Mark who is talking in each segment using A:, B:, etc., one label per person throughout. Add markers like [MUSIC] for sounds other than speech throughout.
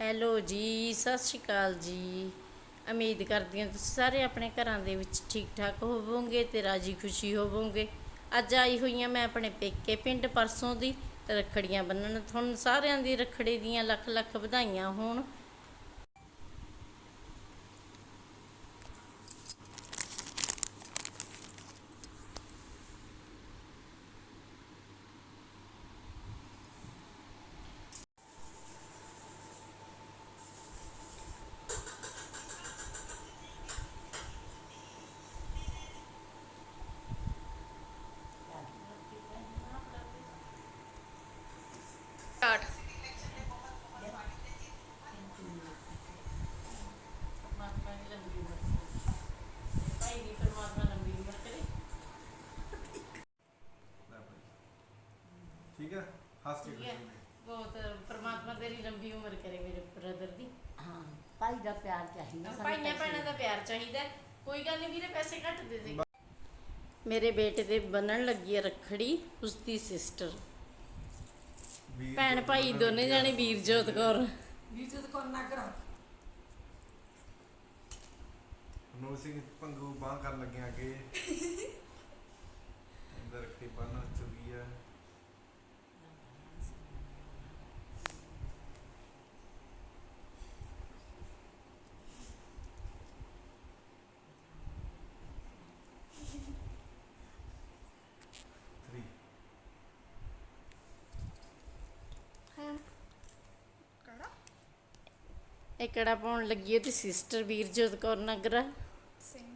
A: Hello ਜੀ, ਸਤਿ ਸ਼੍ਰੀ ਅਕਾਲ ਜੀ। ਉਮੀਦ ਕਰਦੀ ਹਾਂ ਤੁਸੀਂ ਸਾਰੇ ਆਪਣੇ ਘਰਾਂ ਦੇ ਵਿੱਚ ਠੀਕ ਠਾਕ ਹੋਵੋਗੇ ਤੇ ਰਾਜੀ ਖੁਸ਼ੀ ਹੋਵੋਗੇ। ਅੱਜ ਆਈ ਹੋਈ ਹਾਂ ਮੈਂ ਆਪਣੇ ਪੇਕੇ ਪਿੰਡ ਪਰਸੋਂ ਦੀ। ਰੱਖੜੀਆਂ ਬੰਨਣ, ਤੁਹਾਨੂੰ ਸਾਰਿਆਂ ਦੀ ਰੱਖੜੀ ਦੀਆਂ ਲੱਖ ਲੱਖ ਵਧਾਈਆਂ ਹੋਣ
B: ਸਟਾਰਟ
A: ਪਰਮਾਤਮਾ ਦੀ ਲੰਬੀ ਉਮਰ ਭਾਈ ਦੀ ਪਰਮਾਤਮਾ ਲੰਬੀ ਉਮਰ ਕਰੇ
C: ਠੀਕ ਹੈ ਹੱਸ ਕੇ
A: ਠੀਕ ਹੈ। ਬਹੁਤ ਪਰਮਾਤਮਾ ਤੇਰੀ ਲੰਬੀ ਉਮਰ ਕਰੇ ਮੇਰੇ ਬ੍ਰਦਰ ਦੀ।
D: ਹਾਂ ਭਾਈ ਦਾ ਪਿਆਰ ਚਾਹੀਦਾ ਸਾਨੂੰ
A: ਭਾਈਆਂ
D: ਪੈਸੇ।
A: ਭੈਣਾਂ ਦਾ ਪਿਆਰ ਚਾਹੀਦਾ ਹੈ। ਕੋਈ ਗੱਲ ਨਹੀਂ ਵੀਰੇ ਪੈਸੇ ਘੱਟ ਦੇ ਦੇ। ਮੇਰੇ ਬੇਟੇ ਦੇ ਬੰਨਣ ਲੱਗੀ ਹੈ ਰੱਖੜੀ ਉਸ ਦੀ ਸਿਸਟਰ
C: ਵੀਰ
A: ਭੈਣ ਭਾਈ ਦੋਨੇ। ਜਾਣੇ ਵੀਰਜੋਤ ਕੌਰ।
B: ਵੀਡੀਓ ਤੇ ਕੋਨ ਨਾ ਕਰਾ।
C: ਨੂਰ ਸਿੰਘ ਭੰਗੂ ਬਾਹ ਕਰਨ ਲੱਗਿਆ ਅੱਗੇ। [LAUGHS] ਅੰਦਰ ਰੱਖੀ ਬੰਨ
A: ਇਹ ਕੜਾ ਪਾਉਣ ਲੱਗੀ ਹੈ? ਤੇ ਸਿਸਟਰ ਵੀਰਜੋਤ ਕੌਰ ਨਗਰਾ
B: ਸਿੰਘ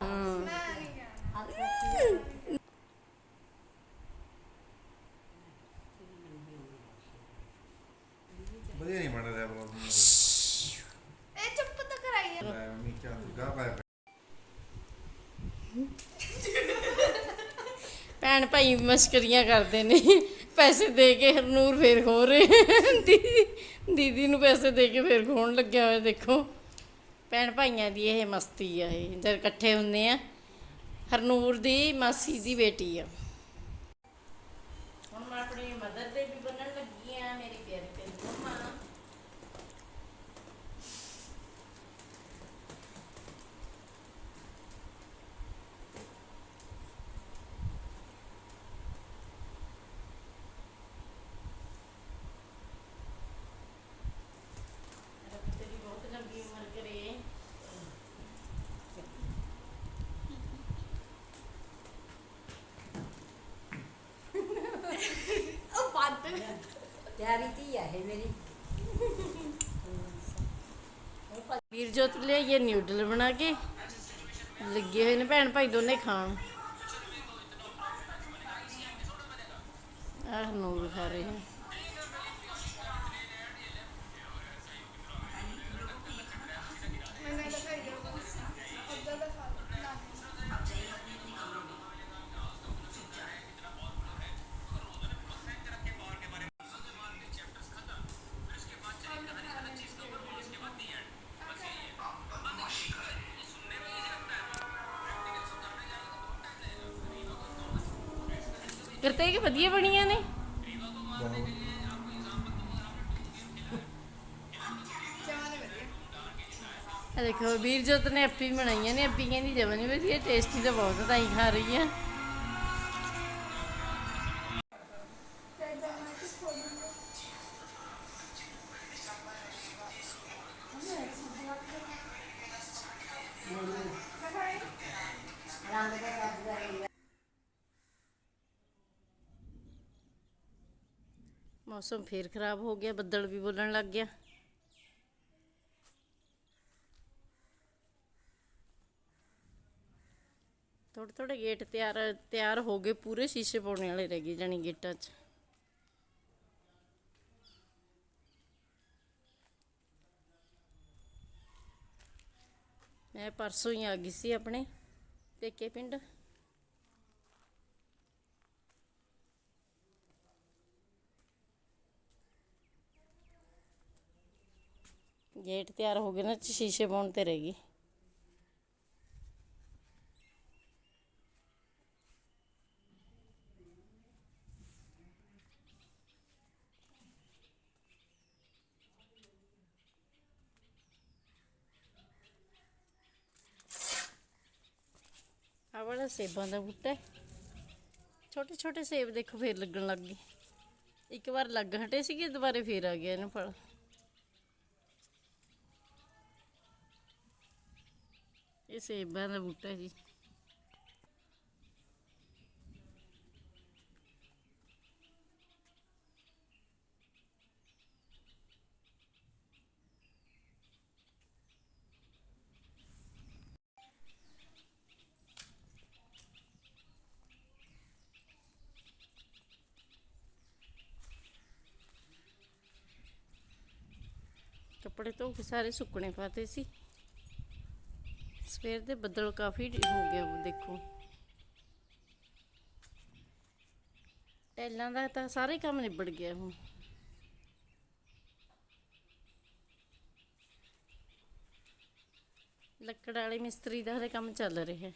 A: ਹਮ,
B: ਮੈਂ ਨਹੀਂ ਕਹਿਣਾ
D: ਆਹ ਦੇਖੋ ਕੀ
C: ਵਧੀਆ ਨਹੀਂ ਬਣ ਰਿਹਾ ਬਲੌਗ
B: ਇਹ ਚੁੱਪ ਤਾਂ ਕਰਾਈ ਆ
C: ਲੈ ਮੰਮੀ ਕਿਆ ਤੂੰ ਗਾ ਪਾਇਆ
A: ਭੈਣ ਭਾਈ ਮਸ਼ਕਰੀਆਂ ਕਰਦੇ ਨੇ। ਪੈਸੇ ਦੇ ਕੇ ਹਰਨੂਰ ਫੇਰ ਖੋ ਰਹੇ ਦੀਦੀ ਦੀਦੀ ਨੂੰ ਪੈਸੇ ਦੇ ਕੇ ਫੇਰ ਖੋਣ ਲੱਗਿਆ ਹੋਇਆ, ਦੇਖੋ। ਭੈਣ ਭਾਈਆਂ ਦੀ ਇਹ ਮਸਤੀ ਆ ਇਹ, ਜਦ ਇਕੱਠੇ ਹੁੰਦੇ ਆ, ਹਰਨੂਰ ਦੀ ਮਾਸੀ ਦੀ ਬੇਟੀ ਆ ਹੁਣ ਮੈਂ ਆਪਣੀ ਮਦਰ ਦੇ ਵੀ ਬੰਨਣ ਲੱਗੀ ਆ ਮੇਰੀ ਪਿਆਰੀ ਪਿਆਰੀ ਮੰਮਾ ਰੱਬ ਤੇਰੀ ਬਹੁਤ ਲੰਬੀ ਉਮਰ ਕਰੇ
B: ਉਹ ਬੰਦ
D: ਪਿਆਰੀ ਧੀ ਆ ਇਹ ਮੇਰੀ।
A: ਵੀਰਜੋਤ ਲਿਆਈਏ ਨਿਊਡਲ ਬਣਾ ਕੇ। ਲੱਗੇ ਹੋਏ ਨੇ ਭੈਣ ਭਾਈ ਦੋਨੇ ਖਾਣ। ਆਹ ਨੂਰ ਖਾ ਰਹੇ ਨੇ। ਕਰਤੇ ਕਿ ਵਧੀਆ ਬਣੀਆਂ ਨੇ।
B: ਜਮਾਨੇ ਵਧੀਆ
A: ਆ ਦੇਖੋ, ਵੀਰਜੋਤ ਨੇ ਅੱਪੀ ਬਣਾਈਆਂ ਨੇ। ਅੱਪੀ ਕਹਿੰਦੀ, ਜਮਾਂ ਨਹੀਂ ਵਧੀਆ ਟੇਸਟੀ ਤਾਂ ਬਹੁਤ ਤਾਂ ਹੀ ਖਾ ਰਹੀ ਆ।
D: ਰੰਗ ਦਾ ਰੱਬ ਦਾ ਹੀ ਆ।
A: ਮੌਸਮ ਫੇਰ ਖਰਾਬ ਹੋ ਗਿਆ, ਬੱਦਲ ਵੀ ਬੋਲਣ ਲੱਗ ਗਿਆ। ਥੋੜੇ ਥੋੜੇ ਗੇਟ ਤਿਆਰ ਤਿਆਰ ਹੋ ਗਏ, ਪੂਰੇ ਸ਼ੀਸ਼ੇ ਪਾਉਣੇ ਵਾਲੇ ਰਹਿ ਗਏ ਜਾਣੀ ਗੇਟਾਂ 'ਚ। ਮੈਂ ਪਰਸੋਂ ਹੀ ਆ ਗਈ ਸੀ ਆਪਣੇ ਪੇਕੇ ਪਿੰਡ। ਗੇਟ ਤਿਆਰ ਹੋ ਗਏ ਨਾ ਸ਼ੀਸ਼ੇ ਪਾਉਣ ਤੇ ਰਹਿ ਗਈ। ਆ ਵਾਲਾ ਸੇਬਾਂ ਦਾ ਬੂਟਾ ਛੋਟੇ ਛੋਟੇ ਸੇਬ ਦੇਖੋ, ਫੇਰ ਲੱਗਣ ਲੱਗ ਗਏ। ਇੱਕ ਵਾਰ ਲੱਗ ਹਟੇ ਸੀਗੇ, ਦੁਬਾਰੇ ਫੇਰ ਆ ਗਿਆ ਇਹਨੂੰ ਫਲ। ਇਹ ਸੇਬਾਂ ਦਾ ਬੂਟਾ ਜੀ। ਕੱਪੜੇ ਧੋ ਕੇ ਸਾਰੇ ਸੁੱਕਣੇ ਪਾਤੇ ਸੀ। ਸਵੇਰ ਦੇ ਬੱਦਲ ਕਾਫੀ ਹੋ ਗਿਆ ਦੇਖੋ। ਟੈਲਾਂ ਦਾ ਤਾਂ ਸਾਰੇ ਕੰਮ ਨਿਬੜ ਗਿਆ ਹੁਣ। ਲੱਕੜ ਵਾਲੇ ਮਿਸਤਰੀ ਦਾ ਹਰੇ ਕੰਮ ਚੱਲ ਰਿਹਾ। ਹੈ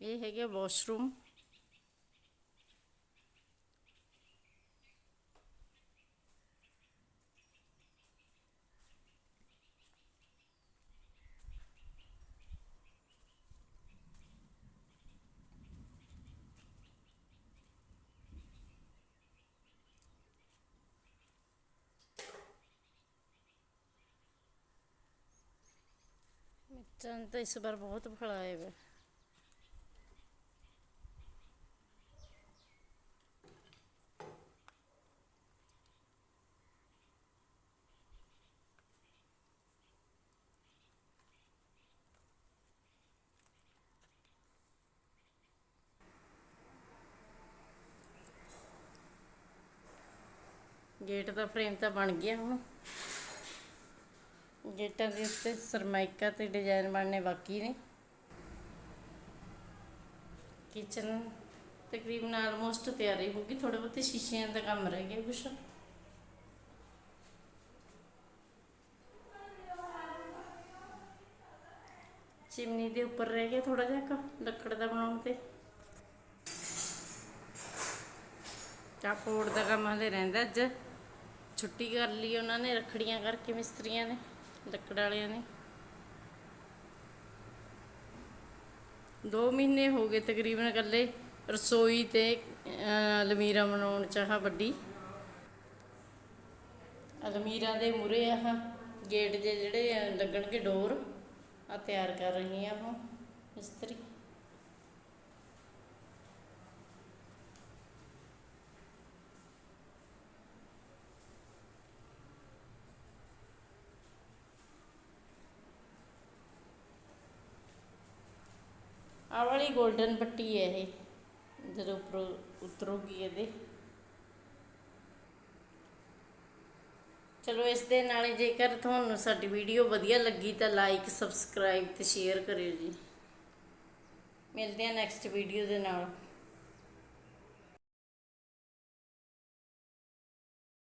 A: ਇਹ ਹੈਗਾ ਵਾਸ਼ਰੂਮ ਮਿਰਚਾਂ ਤਾਂ ਇਸ ਵਾਰ ਬਹੁਤ ਫਲ ਆਏ ਵੇ ਗੇਟ ਦਾ ਫਰੇਮ ਤਾਂ ਬਣ ਗਿਆ ਹੁਣ। ਗੇਟਾਂ ਦੇ ਉੱਤੇ ਸਰਮਾਇਕਾ ਤੇ ਡਿਜ਼ਾਈਨ ਬਣਨੇ ਬਾਕੀ ਨੇ। ਕਿਚਨ ਤਕਰੀਬਨ ਆਲਮੋਸਟ ਤਿਆਰੀ ਹੋ ਗਈ ਥੋੜੇ ਬਹੁਤੇ ਸ਼ੀਸ਼ਿਆਂ ਦਾ ਕੰਮ ਰਹਿ ਗਿਆ ਕੁਛ। ਚਿਮਨੀ ਦੇ ਉੱਪਰ ਰਹਿ ਗਿਆ ਥੋੜਾ ਜਿਹਾ ਲੱਕੜ ਦਾ ਬਣਾਉਣ ਤੇ। ਚਾਪੋੜ ਦਾ ਕੰਮ ਹਲੇ ਰਹਿੰਦਾ ਅੱਜ। ਛੁੱਟੀ ਕਰ ਲਈ ਉਹਨਾਂ ਨੇ ਰੱਖੜੀਆਂ ਕਰਕੇ ਮਿਸਤਰੀਆਂ ਨੇ ਲੱਕੜ ਵਾਲਿਆਂ ਨੇ। 2 ਮਹੀਨੇ ਹੋ ਗਏ ਤਕਰੀਬਨ ਇਕੱਲੇ ਰਸੋਈ ਤੇ ਅਹ, ਅਲਮੀਰਾ ਬਣਾਉਣ ਚਾਹ ਵੱਡੀ ਅਲਮੀਰਾ ਦੇ ਮੂਰੇ ਆਹ ਗੇਟ ਦੇ ਜਿਹੜੇ ਲੱਗਣਗੇ ਡੋਰ ਆ ਤਿਆਰ ਕਰ ਰਹੀ ਆ ਉਹ ਮਿਸਤਰੀ ਆਹ ਵਾਲੀ 골ਡਨ ਪੱਟੀ ਹੈ ਇਹ। ਜਦੋਂ ਉੱਪਰੋਂ ਉਤਰੂਗੀ ਇਹਦੇ। ਚਲੋ ਇਸ ਦੇ ਨਾਲ ਜੇਕਰ ਤੁਹਾਨੂੰ ਸਾਡੀ ਵੀਡੀਓ ਵਧੀਆ ਲੱਗੀ ਤਾਂ ਲਾਈਕ ਸਬਸਕ੍ਰਾਈਬ ਤੇ ਸ਼ੇਅਰ ਕਰਿਓ ਜੀ। ਮਿਲਦੇ ਆ ਨੈਕਸਟ ਵੀਡੀਓ ਦੇ ਨਾਲ।